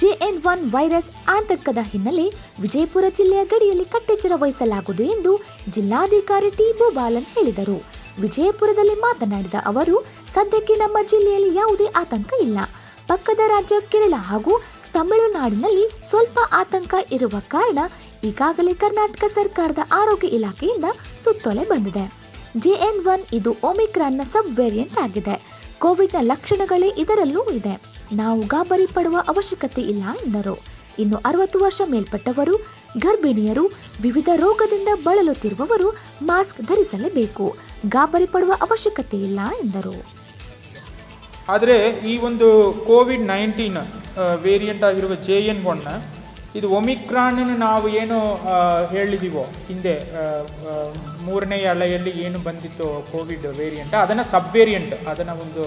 JN one virus ಆತಂಕದ ಹಿನ್ನೆಲೆ ವಿಜಯಪುರ ಜಿಲ್ಲೆಯ ಗಡಿಯಲ್ಲಿ ಕಟ್ಟೆಚ್ಚರ ವಹಿಸಲಾಗುವುದು ಎಂದು ಜಿಲ್ಲಾಧಿಕಾರಿ ಟಿ ಬಾಲನ್ ಹೇಳಿದರು. ವಿಜಯಪುರದಲ್ಲಿ ಮಾತನಾಡಿದ ಅವರು, ಸದ್ಯಕ್ಕೆ ನಮ್ಮ ಜಿಲ್ಲೆಯಲ್ಲಿ ಯಾವುದೇ ಆತಂಕ ಇಲ್ಲ. ಪಕ್ಕದ ರಾಜ್ಯ ಕೇರಳ ಹಾಗೂ ತಮಿಳುನಾಡಿನಲ್ಲಿ ಸ್ವಲ್ಪ ಆತಂಕ ಇರುವ ಕಾರಣ ಈಗಾಗಲೇ ಕರ್ನಾಟಕ ಸರ್ಕಾರದ ಆರೋಗ್ಯ ಇಲಾಖೆಯಿಂದ ಸುತ್ತೋಲೆ ಬಂದಿದೆ. ಜೆಎನ್ ಒನ್ ಇದು ಒಮಿಕ್ರಾನ್ನ ಸಬ್ ವೇರಿಯಂಟ್ ಆಗಿದೆ. ಕೋವಿಡ್ನ ಲಕ್ಷಣಗಳೇ ಇದರಲ್ಲೂ ಇದೆ. ನಾವು ಗಾಬರಿ ಪಡುವ ಅವಶ್ಯಕತೆ ಇಲ್ಲ ಎಂದರು. ಇನ್ನು ಅರವತ್ತು ವರ್ಷ ಮೇಲ್ಪಟ್ಟವರು, ಗರ್ಭಿಣಿಯರು, ವಿವಿಧ ರೋಗದಿಂದ ಬಳಲುತ್ತಿರುವವರು ಮಾಸ್ಕ್ ಧರಿಸಲೇಬೇಕು. ಗಾಬರಿ ಪಡುವ ಅವಶ್ಯಕತೆ ಇಲ್ಲ ಎಂದರು. ಆದರೆ ಈ ಒಂದು ಕೋವಿಡ್ ನೈನ್ಟೀನ್ ವೇರಿಯಂಟ್ ಆಗಿರುವ ಜೆ ಎನ್ ಒನ್, ಇದು ಒಮಿಕ್ರಾನ್ ನಾವು ಏನು ಹೇಳಿದೀವೋ, ಹಿಂದೆ ಮೂರನೇ ಅಲೆಯಲ್ಲಿ ಏನು ಬಂದಿತ್ತು ಕೋವಿಡ್ ವೇರಿಯಂಟ್ ಅದನ್ನು ಸಬ್ ವೇರಿಯಂಟ್ ಅದನ್ನು ಒಂದು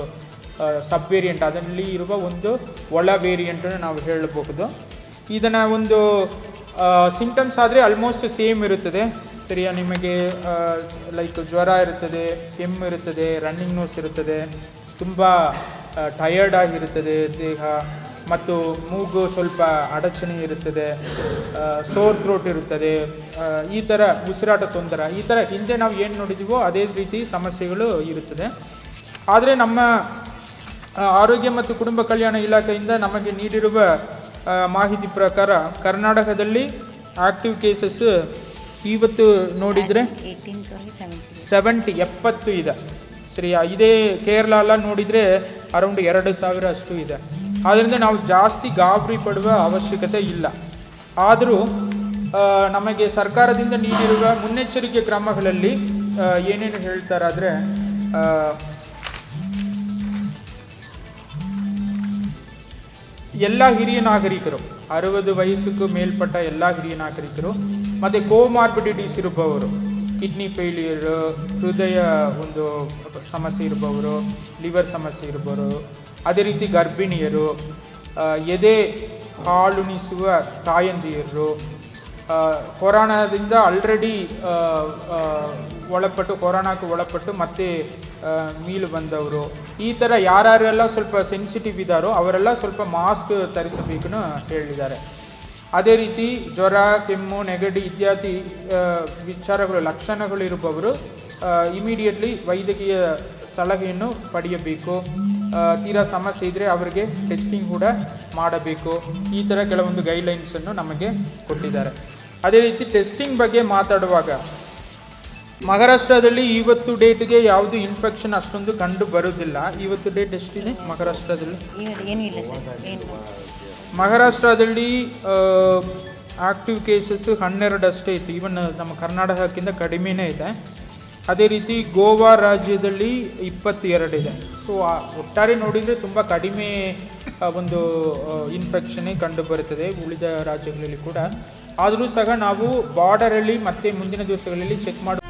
ಸಬ್ ವೇರಿಯಂಟ್ ಅದರಲ್ಲಿ ಇರುವ ಒಂದು ಒಳ ವೇರಿಯಂಟನ್ನು ನಾವು ಹೇಳಬಹುದು. ಇದನ್ನು ಒಂದು ಸಿಂಪ್ಟಮ್ಸ್ ಆದರೆ ಆಲ್ಮೋಸ್ಟ್ ಸೇಮ್ ಇರುತ್ತದೆ. ಸರಿಯಾ? ನಿಮಗೆ ಲೈಕ್ ಜ್ವರ ಇರುತ್ತದೆ, ಕೆಮ್ಮು ಇರುತ್ತದೆ ರನ್ನಿಂಗ್ ನೋಸ್ ಇರುತ್ತದೆ, ತುಂಬ ಟಯರ್ಡ್ ಆಗಿರುತ್ತದೆ ದೇಹ, ಮತ್ತು ಮೂಗು ಸ್ವಲ್ಪ ಅಡಚಣೆ ಇರುತ್ತದೆ ಸೋರ್ ಥ್ರೋಟ್ ಇರುತ್ತದೆ ಈ ಥರ ಉಸಿರಾಟ ತೊಂದರೆ. ಈ ಥರ ಹಿಂದೆ ನಾವು ಏನು ನೋಡಿದ್ದೀವೋ ಅದೇ ರೀತಿ ಸಮಸ್ಯೆಗಳು ಇರುತ್ತದೆ. ಆದರೆ ನಮ್ಮ ಆರೋಗ್ಯ ಮತ್ತು ಕುಟುಂಬ ಕಲ್ಯಾಣ ಇಲಾಖೆಯಿಂದ ನಮಗೆ ನೀಡಿರುವ ಮಾಹಿತಿ ಪ್ರಕಾರ ಕರ್ನಾಟಕದಲ್ಲಿ ಆಕ್ಟಿವ್ ಕೇಸಸ್ ಇವತ್ತು ನೋಡಿದರೆ ಸೆವೆಂಟಿ ಎಪ್ಪತ್ತು ಇದೆ. ಸರಿಯಾ? ಇದೇ ಕೇರಳ ಎಲ್ಲ ನೋಡಿದರೆ ಅರೌಂಡ್ ಎರಡು ಸಾವಿರ ಅಷ್ಟು ಇದೆ. ಆದ್ದರಿಂದ ನಾವು ಜಾಸ್ತಿ ಗಾಬರಿ ಪಡುವ ಅವಶ್ಯಕತೆ ಇಲ್ಲ. ಆದರೂ ನಮಗೆ ಸರ್ಕಾರದಿಂದ ನೀಡಿರುವ ಮುನ್ನೆಚ್ಚರಿಕೆ ಕ್ರಮಗಳಲ್ಲಿ ಏನೇನು ಹೇಳ್ತಾರಾದರೆ ಎಲ್ಲ ಹಿರಿಯ ನಾಗರಿಕರು ಅರವತ್ತು ವಯಸ್ಸಿಗೂ ಮೇಲ್ಪಟ್ಟ ಎಲ್ಲ ಹಿರಿಯ ನಾಗರಿಕರು ಮತ್ತು ಕೋಮಾರ್ಬಿಡಿಟೀಸ್ ಇರುವವರು ಕಿಡ್ನಿ ಫೇಲಿಯರ್ ಹೃದಯ ಒಂದು ಸಮಸ್ಯೆ ಇರುವವರು ಲಿವರ್ ಸಮಸ್ಯೆ ಇರುವವರು ಅದೇ ರೀತಿ ಗರ್ಭಿಣಿಯರು ಆ, ಎದೆ ಹಾಲುಣಿಸುವ ತಾಯಂದಿಯರು ಕೊರೋನಾದಿಂದ ಆಲ್ರೆಡಿ ಒಳಪಟ್ಟು ಕೊರೋನಾಕ್ಕೆ ಒಳಪಟ್ಟು ಮತ್ತೆ ಮೀಲು ಬಂದವರು. ಈ ಥರ ಯಾರ್ಯಾರೆಲ್ಲ ಸ್ವಲ್ಪ ಸೆನ್ಸಿಟಿವ್ ಇದ್ದಾರೋ ಅವರೆಲ್ಲ ಸ್ವಲ್ಪ ಮಾಸ್ಕ್ ತರಿಸಬೇಕು ಹೇಳಿದ್ದಾರೆ. ಅದೇ ರೀತಿ ಜ್ವರ, ಕೆಮ್ಮು, ನೆಗಡಿ ಇತ್ಯಾದಿ ವಿಚಾರಗಳು, ಲಕ್ಷಣಗಳು ಇರುವವರು ಇಮಿಡಿಯೇಟ್ಲಿ ವೈದ್ಯಕೀಯ ಸಲಹೆಯನ್ನು ಪಡೆಯಬೇಕು. ತೀರಾ ಸಮಸ್ಯೆ ಇದ್ದರೆ ಅವರಿಗೆ ಟೆಸ್ಟಿಂಗ್ ಕೂಡ ಮಾಡಬೇಕು. ಈ ಥರ ಕೆಲವೊಂದು ಗೈಡ್ಲೈನ್ಸನ್ನು ನಮಗೆ ಕೊಟ್ಟಿದ್ದಾರೆ. ಅದೇ ರೀತಿ ಟೆಸ್ಟಿಂಗ್ ಬಗ್ಗೆ ಮಾತಾಡುವಾಗ ಮಹಾರಾಷ್ಟ್ರದಲ್ಲಿ ಇವತ್ತು ಡೇಟ್ಗೆ ಯಾವುದು ಇನ್ಫೆಕ್ಷನ್ ಅಷ್ಟೊಂದು ಕಂಡು ಬರುವುದಿಲ್ಲ ಇವತ್ತು ಡೇಟ್ ಎಷ್ಟಿದೆ ಮಹಾರಾಷ್ಟ್ರದಲ್ಲಿ? ಮಹಾರಾಷ್ಟ್ರದಲ್ಲಿ ಆಕ್ಟಿವ್ ಕೇಸಸ್ ಹನ್ನೆರಡು ಅಷ್ಟೇ ಇತ್ತು. ಈವನ್ ನಮ್ಮ ಕರ್ನಾಟಕಕ್ಕಿಂತ ಕಡಿಮೆನೇ ಇದೆ. ಅದೇ ರೀತಿ ಗೋವಾ ರಾಜ್ಯದಲ್ಲಿ ಇಪ್ಪತ್ತೆರಡಿದೆ ಸೊ ಒಟ್ಟಾರೆ ನೋಡಿದರೆ ತುಂಬ ಕಡಿಮೆ ಒಂದು ಇನ್ಫೆಕ್ಷನ್ನೇ ಕಂಡು ಬರುತ್ತದೆ ಉಳಿದ ರಾಜ್ಯಗಳಲ್ಲಿ ಕೂಡ. ಆದರೂ ಸಹ ನಾವು ಬಾರ್ಡರಲ್ಲಿ ಮತ್ತೆ ಮುಂದಿನ ದಿವಸಗಳಲ್ಲಿ ಚೆಕ್ ಮಾಡಿ